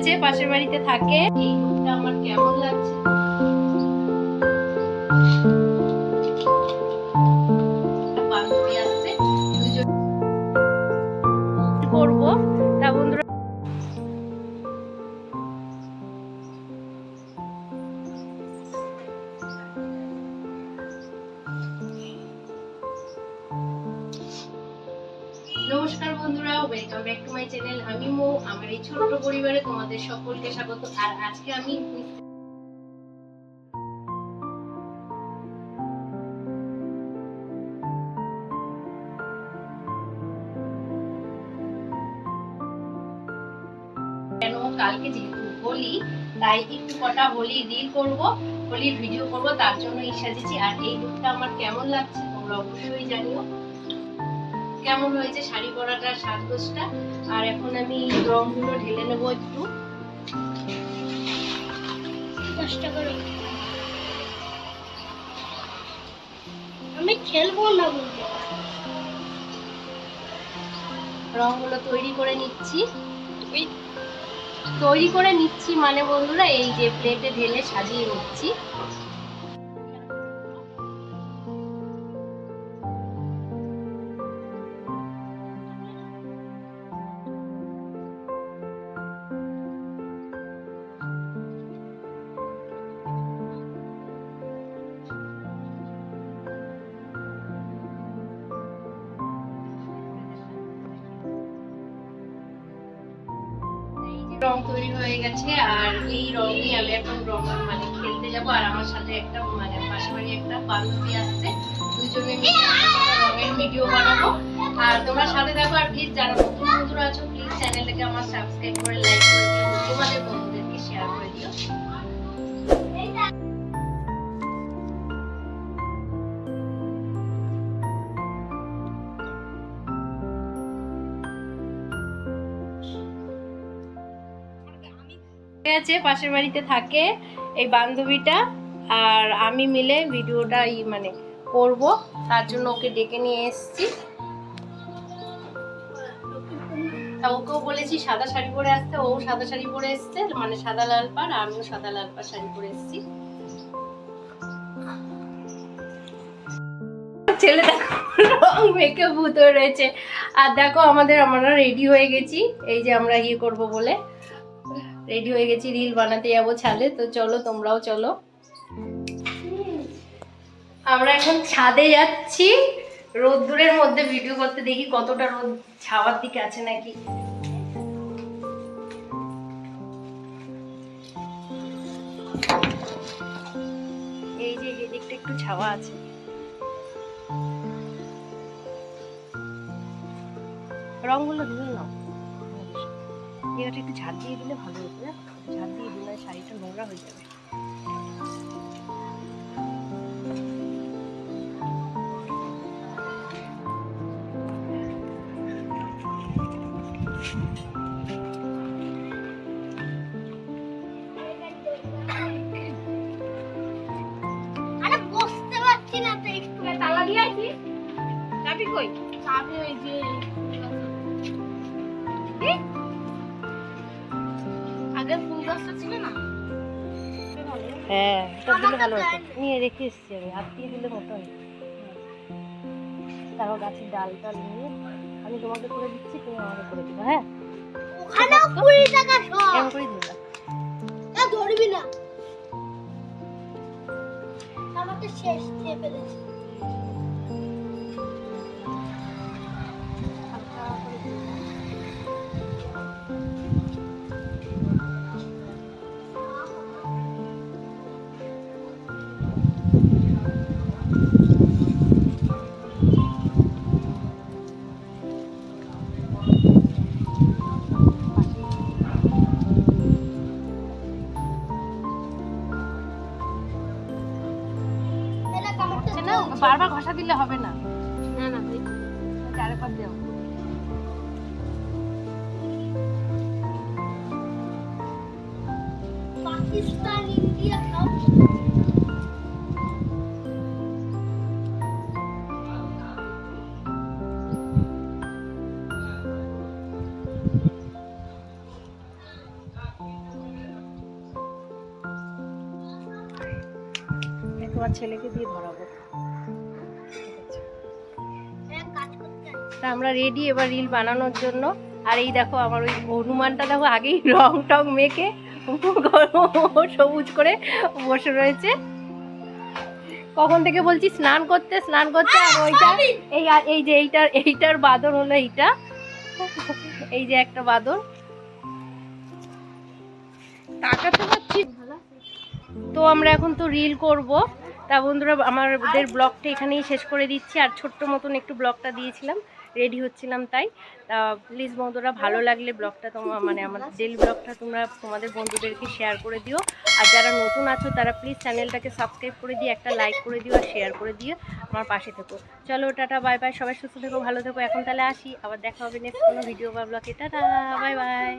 আছে পাশের বাড়িতে থাকে। এই আমার কেমন লাগছে? নমস্কার বন্ধুরা welcome back to my channel আমি মো, আমার এই ছোট্ট পরিবারে তোমাদের সকলকে স্বাগত। আর আজকে আমি কেন কালকে যেহেতু হোলি, তাই একটু কটা হোলি রিল করব, হোলির ভিডিও করব, তার জন্য এই সাজেছি আর এই লুকটা আমার কেমন লাগছে তোমরা অবশ্যই জানিও। কেমন হয়েছে শাড়ি পরাটা সাজগোজটা? আর এখন আমি রংগুলো ঢেলে নেব একটু। কষ্ট করে আমি খেলব না বলব রংগুলো তৈরি করে নিচ্ছি। তৈরি করে নিচ্ছি মানে বন্ধুরা এই যে প্লেটে ঢেলে সাজিয়ে নিচ্ছি। রং তৈরি হয়ে গেছে, আর এই রঙই আমি এখন রং মানে খেলতে যাব, আর আমার সাথে একটা মানে পাশে বাড়ি একটা বান্ধবী আসছে দুজনে রঙের ভিডিও বানাবো। আর তোমরা সাথে দেখো আর প্লিজ যারা নতুন বন্ধুরা আছো প্লিজ চ্যানেলটাকে আমার সাবস্ক্রাইব করে লাইক করে দিও, তোমাদের বন্ধুদেরকে শেয়ার করে দিও। ঠিক আছে, পাশের বাড়িতে থাকে এই বান্ধবীটা। আর আমি মিলে ভিডিওটা ই মানে করব, তার জন্য ওকে ডেকে নিয়ে এসেছি। তা ওকেও বলেছি সাদা শাড়ি পরে আসতে, ও সাদা শাড়ি পরে এসছে মানে সাদা লাল পাড়, আমিও সাদা লাল পাড় শাড়ি পরে এসেছি। ছেলে দেখো, রং ভূত হয়ে রয়েছে। আর দেখো আমাদের, আমরা রেডি হয়ে গেছি, এই যে আমরা ইয়ে করব বলে। রেডি হয়ে গেছি, রিল বানাতে যাব ছাদে, তো চলো, তোমরাও চলো। আমরা এখন ছাদে যাচ্ছি, রোদ্দুরের মধ্যে ভিডিও করতে দেখি কতটা রোদ, ছাওয়ার দিকে আছে নাকি। এই যে এদিকটা একটু ছাওয়া আছে। রঙগুলো ধুয়ে নাও। জায়গাটা একটু ঝাড় দিয়ে দিলে ভালো হতো জানো? ঝাড় দিয়ে দিলে শাড়িটা নোংরা হয়ে যাবে। না চাবি কই? চাবি ওই যে আগে ফুল গাছটা ছিল না? হ্যাঁ এটা দিলে ভালো হতো। নিয়ে রেখে এসেছি আমি হাত দিয়ে দিলে মতো হয় তারপর গাছের ডাল টাল নিয়ে আমি তোমাকে করে দিচ্ছি তুমি আমাকে করে দিবে হ্যাঁ? ওখানেও কুড়ি টাকা সব। এমন করেই ধরলাম এ ধরবি না। আমাকে শেষ দিয়ে ফেলেছে। হচ্ছে না? বারবার ঘষা দিলে হবে না। না না আরেকবার দেও পাকিস্তান ইন্ডিয়া ছেলেকে দিয়ে ধরাবো। তা আমরা রেডি এবার রিল বানানোর জন্য। আর এই দেখো আমার ওই হনুমানটা দেখো আগেই রং টং মেখে সবুজ করে বসে রয়েছে। কখন থেকে বলছি? স্নান করতে স্নান করতে। আর ওইটা এই এই যে এইটার এইটার বাদর হলো এইটা। এই যে একটা বাদর তাকাতে পারছি। তো আমরা এখন তো রিল করব। তা বন্ধুরা আমাদের ব্লগটা এখানেই শেষ করে দিচ্ছি। আর ছোট্ট মতন একটু ব্লগটা দিয়েছিলাম। রেডি হচ্ছিলাম তাই। তা প্লিজ বন্ধুরা, ভালো লাগলে ব্লগটা তোমার মানে আমার ডেলি ব্লগটা তোমরা তোমাদের বন্ধুদেরকে শেয়ার করে দিও। আর যারা নতুন আছো, তারা প্লিজ চ্যানেলটাকে সাবস্ক্রাইব করে দিয়ে, একটা লাইক করে দিও আর শেয়ার করে দিও আমার পাশে থেকো। চলো, টাটা বাই বাই সবাই সুস্থ থেকো, ভালো থেকো। এখন তাহলে আসি। আবার দেখা হবে নেক্সট কোনো ভিডিও বা ব্লগে টাটা বাই বাই